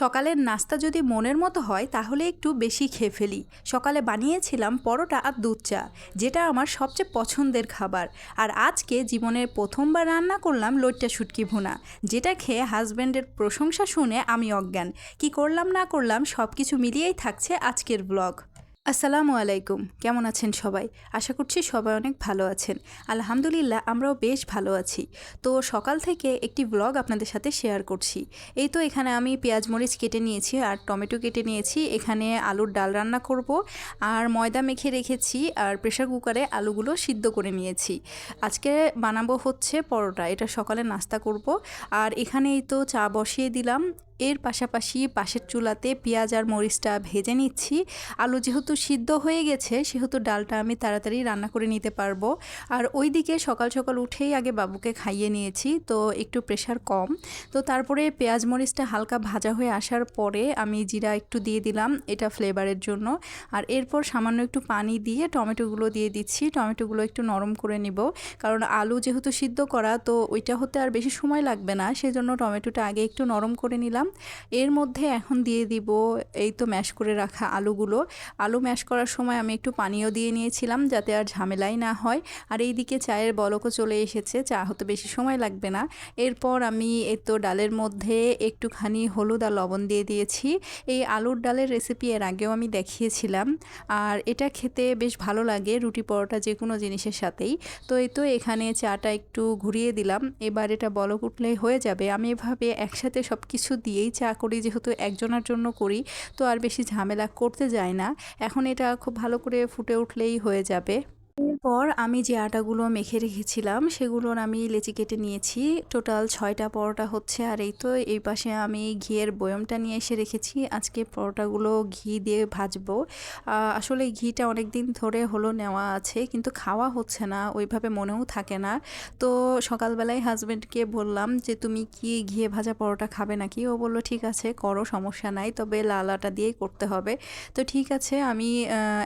সকালের নাস্তা যদি মনের মতো হয়, তাহলে একটু বেশি খেয়ে ফেলি। সকালে বানিয়েছিলাম পরোটা আর দুধ চা, যেটা আমার সবচেয়ে পছন্দের খাবার। আর আজকে জীবনের প্রথমবার রান্না করলাম লইট্টা শুটকি ভুনা, যেটা খেয়ে হাজব্যান্ডের প্রশংসা শুনে আমি অজ্ঞান। কি করলাম না করলাম সব কিছু মিলিয়েই থাকছে আজকের ব্লগ। আসসালামু আলাইকুম। কেমন আছেন সবাই? আশা করছি সবাই অনেক ভালো আছেন। আলহামদুলিল্লাহ, আমরাও বেশ ভালো আছি। তো সকাল থেকে একটি ব্লগ আপনাদের সাথে শেয়ার করছি। এই তো এখানে আমি পেঁয়াজ মরিচ কেটে নিয়েছি আর টমেটো কেটে নিয়েছি। এখানে আলুর ডাল রান্না করব আর ময়দা মেখে রেখেছি আর প্রেশার কুকারে আলুগুলো সিদ্ধ করে নিয়েছি। আজকে বানাবো হচ্ছে পরোটা। এটা সকালে নাস্তা করব। আর এখানেই তো চা বসিয়ে দিলাম। এর পাশাপাশি পাশের চুলাতে পেঁয়াজ আর মরিচটা ভেজে নিচ্ছি। আলু যেহেতু সিদ্ধ হয়ে গেছে, সেহেতু ডালটা আমি তাড়াতাড়ি রান্না করে নিতে পারব। আর ওই দিকে সকাল সকাল উঠেই আগে বাবুকে খাইয়ে নিয়েছি, তো একটু প্রেশার কম। তো তারপরে পেঁয়াজ মরিচটা হালকা ভাজা হয়ে আসার পরে আমি জিরা একটু দিয়ে দিলাম এটা ফ্লেভারের জন্য। আর এরপর সামান্য একটু পানি দিয়ে টমেটোগুলো দিয়ে দিচ্ছি, টমেটোগুলো একটু নরম করে নিব। কারণ আলু যেহেতু সিদ্ধ করা, তো ওইটা হতে আর বেশি সময় লাগবে না, সেজন্য টমেটোটা আগে একটু নরম করে নিলাম। এর মধ্যে এখন দিয়ে দিব এই তো ম্যাশ করে রাখা আলুগুলো। আলু ম্যাশ করার সময় আমি একটু পানিও দিয়ে নিয়েছিলাম যাতে আর ঝামেলাই না হয়। আর এই দিকে চায়ের বলকও চলে এসেছে, চা হতে বেশি সময় লাগবে না। এরপর আমি এই তো ডালের মধ্যে একটুখানি হলুদ আর লবণ দিয়ে দিয়েছি। এই আলুর ডালের রেসিপি এর আগেও আমি দেখিয়েছিলাম। আর এটা খেতে বেশ ভালো লাগে রুটি পরোটা যে কোনো জিনিসের সাথেই। তো এই তো এখানে চাটা একটু ঘুরিয়ে দিলাম। এবার এটা বলক উঠলেই হয়ে যাবে। আমি এভাবে একসাথে সব কিছু দিয়েই চা করি, যেহেতু একজনের জন্য করি, তো আর বেশি ঝামেলা করতে যায় না। এখন এটা খুব ভালো করে ফুটে উঠলেই হয়ে যাবে। এরপর আমি যে আটাগুলো মেখে রেখেছিলাম, সেগুলোর আমি লেচি কেটে নিয়েছি। টোটাল ছয়টা পরোটা হচ্ছে আর এই তো এই পাশে আমি ঘিয়ের বয়মটা নিয়ে এসে রেখেছি। আজকে পরোটাগুলো ঘি দিয়ে ভাজবো। আসলে ঘিটা অনেক দিন ধরে হলো নেওয়া আছে, কিন্তু খাওয়া হচ্ছে না, ওইভাবে মনেও থাকে না। তো সকালবেলায় হাজব্যান্ডকে বললাম যে, তুমি কি ঘিয়ে ভাজা পরোটা খাবে নাকি? ও বলল, ঠিক আছে, করো, সমস্যা নাই, তবে লাল আটা দিয়েই করতে হবে। তো ঠিক আছে, আমি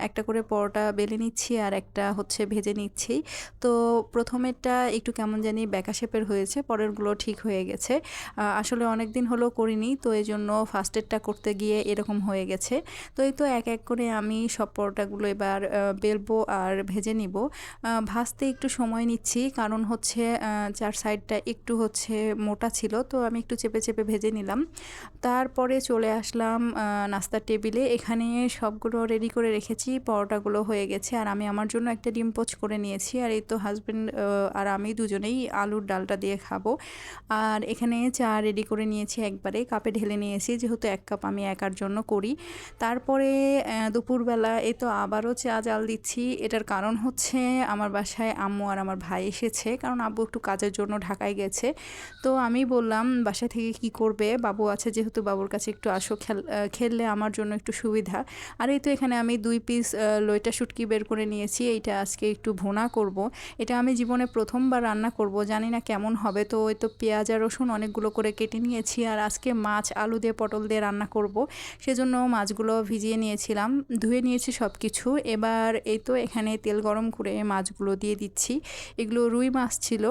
একটা করে পরোটা বেলে নিচ্ছি আর একটা হচ্ছে ভেজে নিচ্ছি। তো প্রথমেরটা একটু কেমন জানি ব্যাকা শেপের হয়েছে, পরেরগুলো ঠিক হয়ে গেছে। আসলে অনেক দিন হলো করিনি, তো এই জন্য ফার্স্টেরটা করতে গিয়ে এরকম হয়ে গেছে। তো এই তো এক এক করে আমি সব পরোটাগুলো এবার বেলবো আর ভেজে নিব। ভাজতে একটু সময় নিচ্ছি, কারণ হচ্ছে চার সাইডটা একটু হচ্ছে মোটা ছিল, তো আমি একটু চেপে চেপে ভেজে নিলাম। তারপরে চলে আসলাম নাস্তার টেবিলে। এখানে সবগুলো রেডি করে রেখেছি, পরোটাগুলো হয়ে গেছে। আর আমি আমার জন্য একটা ডিম পোচ করে নিয়েছি, আর এই তো হাজব্যান্ড আর আমি দুজনেই আলুর ডালটা দিয়ে খাব। আর এখানে চা রেডি করে নিয়েছি একবারে, কাপে ঢেলে নিয়েছি, যেহেতু এক কাপ আমি একার জন্য করি। তারপরে দুপুরবেলা এই তো আবারও চা জাল দিচ্ছি। এটার কারণ হচ্ছে আমার বাসায় আম্মু আর আমার ভাই এসেছে, কারণ আব্বু একটু কাজের জন্য ঢাকায় গেছে। তো আমি বললাম, বাসা থেকে কি করবে? বাবু আছে, যেহেতু বাবুর কাছে একটু আসো, খেল খেললে আমার জন্য একটু সুবিধা। আর এই তো এখানে আমি দুই পিস লইটা শুটকি বের করে নিয়েছি, এইটা আজকে একটু ভোনা করব। এটা আমি জীবনে প্রথমবার রান্না করব, জানি না কেমন হবে। তো ওই তো পেঁয়াজ আর রসুন অনেকগুলো করে কেটে নিয়েছি আর আজকে মাছ, আলু দিয়ে, পটল দিয়ে রান্না করব। সেজন্য মাছগুলো ভিজিয়ে নিয়েছিলাম, ধুয়ে নিয়েছি সব কিছু এবার এই তো এখানে তেল গরম করে মাছগুলো দিয়ে দিচ্ছি। এগুলো রুই মাছ ছিল,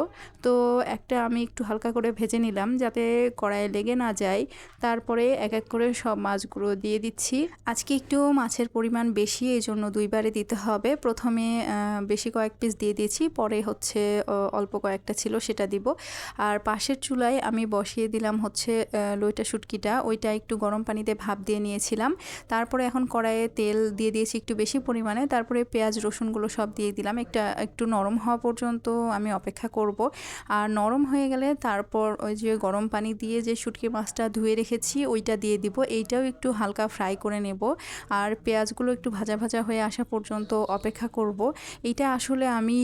তো একটা আমি একটু হালকা করে ভেজে নিলাম যাতে কড়াইয়ে লেগে না যায়। তারপরে এক এক করে সব মাছগুলো দিয়ে দিচ্ছি। আজকে একটু মাছের পরিমাণ বেশি এই জন্য দুইবারে দিতে হবে। প্রথমে বেশি কয়েক পিস দিয়ে দিয়েছি, পরে হচ্ছে অল্প কয়েকটা ছিল সেটা দিব। আর পাশের চুলায় আমি বসিয়ে দিলাম হচ্ছে লইটা শুটকিটা, ওইটা একটু গরম পানিতে ভাপ দিয়ে নিয়েছিলাম। তারপরে এখন কড়াইয়ে তেল দিয়ে দিয়েছি একটু বেশি পরিমাণে, তারপরে পেঁয়াজ, রসুনগুলো সব দিয়ে দিলাম। একটা, একটু নরম হওয়া পর্যন্ত আমি অপেক্ষা করব। আর নরম হয়ে গেলে তারপর ওই যে গরম পানি দিয়ে যে শুটকি মাছটা ধুয়ে রেখেছি, ওইটা দিয়ে দিব। এইটাও একটু হালকা ফ্রাই করে নেব। আর পেঁয়াজগুলো একটু ভাজা ভাজা হয়ে আসা পর্যন্ত অপেক্ষা করব। এটা আসলে আমি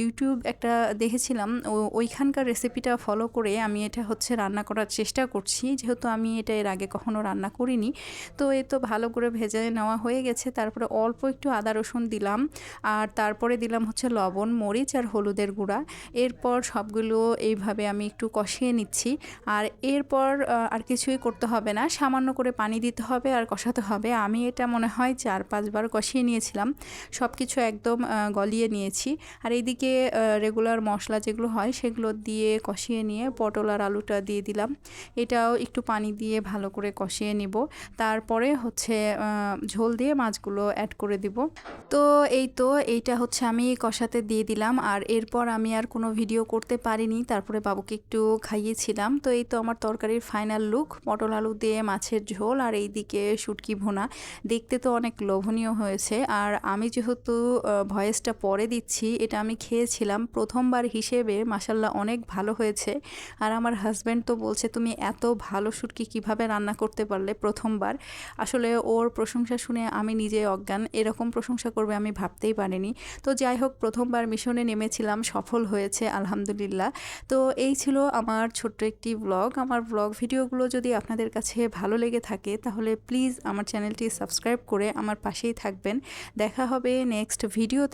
ইউটিউব একটা দেখেছিলাম। ওইখানকার রেসিপিটা ফলো করে আমি এটা হচ্ছে রান্না করার চেষ্টা করছি। যেহেতু আমি এটা এর আগে কখনো রান্না করিনি। তো এ তো ভালো করে ভেজে নেওয়া হয়ে গেছে। তারপরে অল্প একটু আদা রসুন দিলাম। আর তারপরে দিলাম হচ্ছে লবণ, মরিচ আর হলুদের গুঁড়া। এরপর সবগুলো এইভাবে আমি একটু কষিয়ে নিচ্ছি। আর এরপর আর কিছুই করতে হবে না। সামান্য করে পানি দিতে হবে আর কষাতে হবে। আমি এটা মনে হয় চার পাঁচবার কষিয়ে নিয়েছিলাম। সব কিছু একদম গলিয়ে নিয়েছি। আর এইদিকে রেগুলার মশলা যেগুলো হয় সেগুলো দিয়ে কষিয়ে নিয়ে পটল আর আলুটা দিয়ে দিলাম। এটাও একটু পানি দিয়ে ভালো করে কষিয়ে নিব। তারপরে হচ্ছে ঝোল দিয়ে মাছগুলো অ্যাড করে দিব। তো এই তো, এইটা হচ্ছে আমি কষাতে দিয়ে দিলাম। আর এরপর আমি আর কোনো ভিডিও করতে পারিনি। তারপরে বাবুকে একটু খাইয়েছিলাম। তো এই তো আমার তরকারির ফাইনাল লুক পটল আলু দিয়ে মাছের ঝোল আর এইদিকে শুটকি ভোনা। দেখতে তো অনেক লোভনীয় হয়েছে। আর আমি যেহেতু ভয়েসটা পরে দিচ্ছি, এটা আমি খেয়েছিলাম। প্রথমবার হিসেবে মাসাল্লাহ অনেক ভালো হয়েছে। আর আমার হাজব্যান্ড তো বলছে, তুমি এত ভালো শুটকি কীভাবে রান্না করতে পারলে প্রথমবার? আসলে ওর প্রশংসা শুনে আমি নিজে অজ্ঞান। এরকম প্রশংসা করবে আমি ভাবতেই পারিনি। তো যাই হোক, প্রথমবার মিশনে নেমেছিলাম, সফল হয়েছে, আলহামদুলিল্লাহ। তো এই ছিল আমার ছোট্ট একটি ব্লগ আমার ব্লগ ভিডিওগুলো যদি আপনাদের কাছে ভালো লেগে থাকে, তাহলে প্লিজ আমার চ্যানেলটি সাবস্ক্রাইব করে আমার পাশেই থাকবেন। দেখা হবে নেক্সট ভিডিওতে